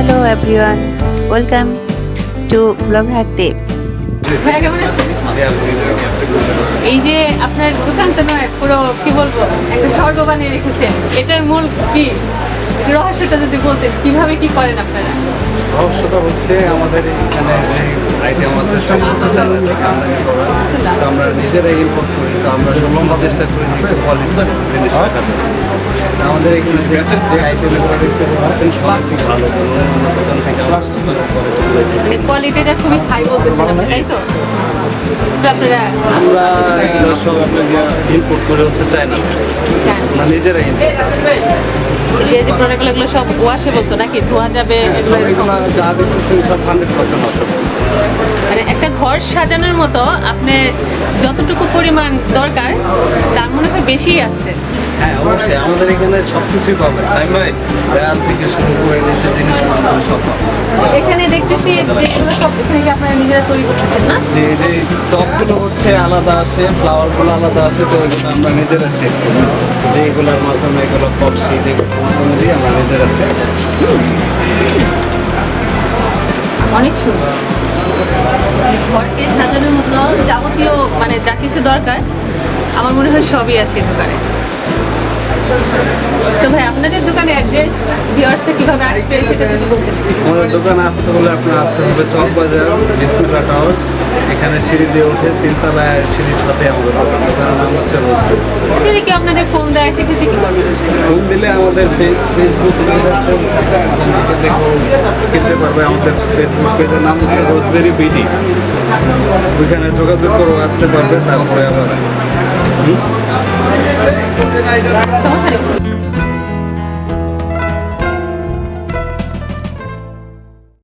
Everyone welcome to vlog হাতে? এই যে আপনার দোকান তো নয় পুরো কি বলব একটা স্বর্গ বানিয়ে রেখেছেন এটার মূল কি? রহস্যটা যদি বলতেন কীভাবে কি করেন আপনারা? রহস্যটা হচ্ছে আমাদের এখানে আইটেম আছে সব হচ্ছে চায়না থেকে আমদানি করা। তো আমরা নিজেরাই ইম্পোর্ট করি তো আমরা সম্ভব চেষ্টা করি কোয়ালিটি জিনিস রাখাতে আমাদের এখানে যে যে আইটেমগুলো দেখতে পাচ্ছেন প্লাস্টিক। ভালো অন্য দোকান থেকে প্লাস্টিক। মানে কোয়ালিটিটা খুবই হাই বলতেছেন আপনি তাই তো? আপনারা? আমরা এগুলো সব ইম্পোর্ট করে হচ্ছে চায়না আমরা নিজেরাই যে যে প্রোডাক্টগুলো এগুলো সব ওয়াশেবল তো নাকি? ধোয়া যাবে এগুলো যা দেখতেছেন সব হান্ড্রেড পার্সেন্ট আছে মানে একটা ঘর সাজানোর মতো আপনি যতটুকু পরিমাণ দরকার তার মনে হয় বেশিই আছে। হ্যাঁ অবশ্যই। আমাদের এখানে সব কিছুই পাবেন। তাই ভাই দেয়াল থেকে শুরু করে নিচে পাবেন এখানে দেখতেছি যেগুলো সব এখানে কি আপনারা নিজেরা তৈরি করতেছেন না? যে যে টপগুলো হচ্ছে আলাদা আসে ফ্লাওয়ারগুলো আলাদা আসে তো ওইগুলো আমরা নিজেরা সেট করি। যে এগুলোর মাধ্যমে এগুলো কপ শিট এগুলোর মাধ্যমে দিয়ে আমরা নিজেরা সেট অনেক সুন্দর। ঘরকে সাজানোর মতো যাবতীয় মানে যা কিছু দরকার আমার মনে হয় সবই আছে দোকানে। তো ভাই আপনাদের দোকানে অ্যাড্রেস ভিওয়ার্সে কীভাবে আসবে সেটা যদি বলতেন। আমাদের দোকানে আসতে হলে আপনার আসতে হবে চকবাজার বিসমিল্লা টাওয়ার এখানে সিঁড়ি দিয়ে উঠে তিনতলায় সিঁড়ির সাথে আমাদের দোকান। দোকানের নাম হচ্ছে রোজগার। যদি কেউ আপনাদের ফোন দেয় সেক্ষেত্রে কি করবে? ফোন দিলে আমাদের ফেসবুক পেজ আছে কিনতে পারবে আমাদের ফেসবুক পেজের নাম হচ্ছে রোজবেরি বিডি। ওইখানে যোগাযোগ করো আসতে পারবে তারপরে আবার সমস্যা